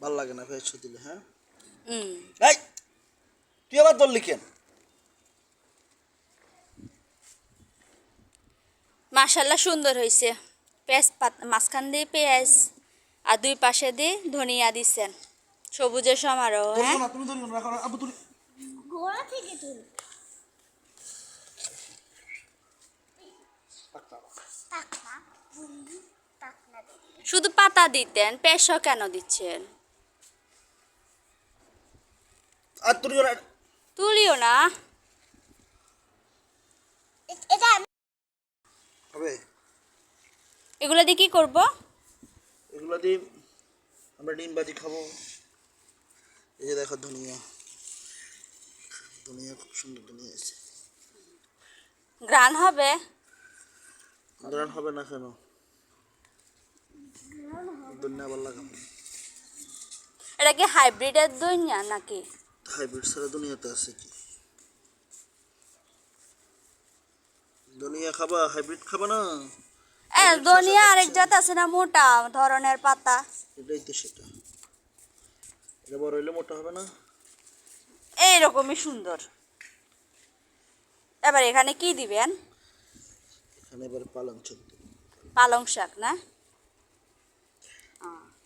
ভালো লাগে না পেঁয়াজ দিলে হ্যাঁ? এই তুই আবার ধরলি কেন? মাশাল্লাহ সুন্দর হয়েছে পেঁয়াজ পাত মাঝখান দিয়ে পেঁয়াজ আর দুই পাশে দিয়ে ধনিয়া দিচ্ছেন সবুজের সমারোহ হ্যাঁ? তুমি না আবু গোড়া থেকে শুধু পাতা দিতেন পেশা কেন দিচ্ছেন? আর তুলিও না। তুলিও না। এ- এটা আমি হবে। এগুলো দিয়ে কি করব? এগুলো দিয়ে আমরা ডিম বাজি খাব। এই যে দেখো ধনিয়া। ধনিয়া খুব সুন্দর ধনিয়া আছে। গ্রান হবে? গ্রান হবে না কেন? ধনিয়া ভালো লাগাম এটা কি হাইব্রিডের ধনিয়া নাকি? হাইব্রিড ছাড়া দুনিয়াতে আছে কি? ধনিয়া খাবা হাইব্রিড খাবা না? এ ধনিয়া আরেক জাত আছে না মোটা ধরনের পাতা। এটাই তো সেটা। এটা বড় হইলে মোটা হবে না? এইরকমই সুন্দর। এবার এখানে কি দিবেন? এখানে এবার পালং চলতে পালং শাক না?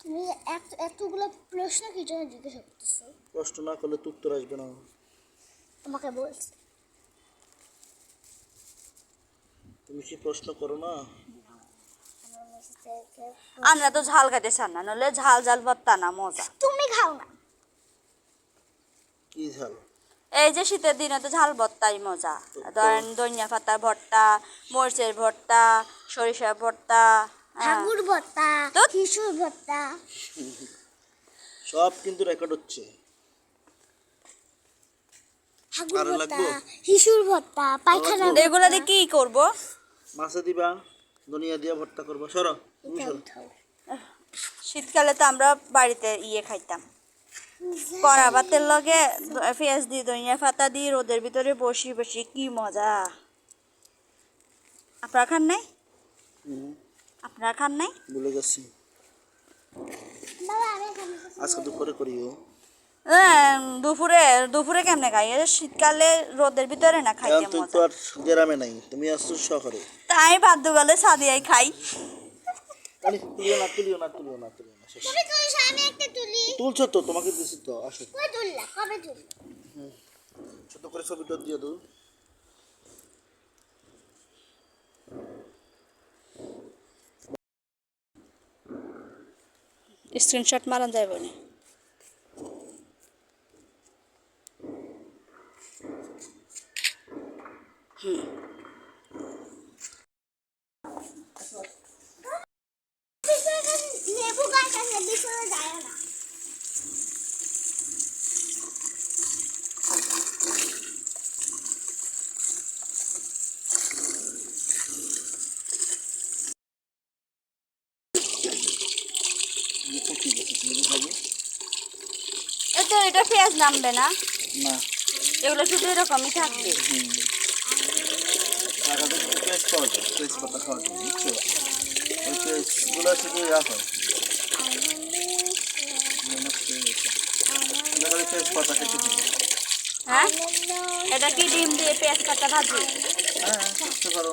তুমি এত এতগুলো প্রশ্ন কি জন্য জিজ্ঞাসা করতেছো? কষ্ট না করলে তো উত্তর আসবে না। আমাকে বলছে। তুমি কি প্রশ্ন করো না? আমরা তো ঝাল খাইতে চান না নলে ঝাল ঝাল ভর্তা না মজা। তুমি খাও না। কি ঝাল? এই যে শীতের দিনে তো ঝাল ভর্তাই মজা। ধরেন ধনিয়া পাতা ভর্তা মরিচের ভর্তা সরিষার ভর্তা। ঠাকুর ভর্তা ভর্তা সব কিন্তু রেকর্ড হচ্ছে। ঠাকুর ভর্তা ভর্তা পায়খানা? এগুলো দিয়ে কি করব? মাছে দিবা ধনিয়া দিয়া ভর্তা করবা। সরো শীতকালে তো আমরা বাড়িতে ইয়ে খাইতাম। কড়া ভাতের লগে দ- পেঁয়াজ দিয়ে ধনিয়া পাতা দিয়ে রোদের ভিতরে বসি বসি কি মজা। আপনার খান নাই? হুম, আপনারা খান নাই? ভুলে গেছি বাবা আজকে দুপুরে করিও হ্যাঁ, দুপুরে দুপুরে কেমনে খাই? এই শীতকালে রোদের ভিতরে না খাই তুই তো আর গ্রামে নাই তুমি আসছো শহরে। তাই বাধ্য গেলে সাদিয়াই খাই। তুলিও না তুলিও না তুলিও না তুলিও না তুলছো? তো তোমাকে দিছি তো আসো। ছোট করে ছবিটা দিয়ে দাও। স্ক্রিনশট মারা যাইব না। গাছ খাব এটা এটা পেঁয়াজ নামবে না? না। এগুলো শুধু এরকমই থাকবে। পাওয়া যায় পাতা বুঝছ? ওই শুধু ইয়া হয়। এটা পাতা খেতে হ্যাঁ? এটা কি ডিম দিয়ে পেঁয়াজ পাতা ভাজি? হ্যাঁ করতে পারো।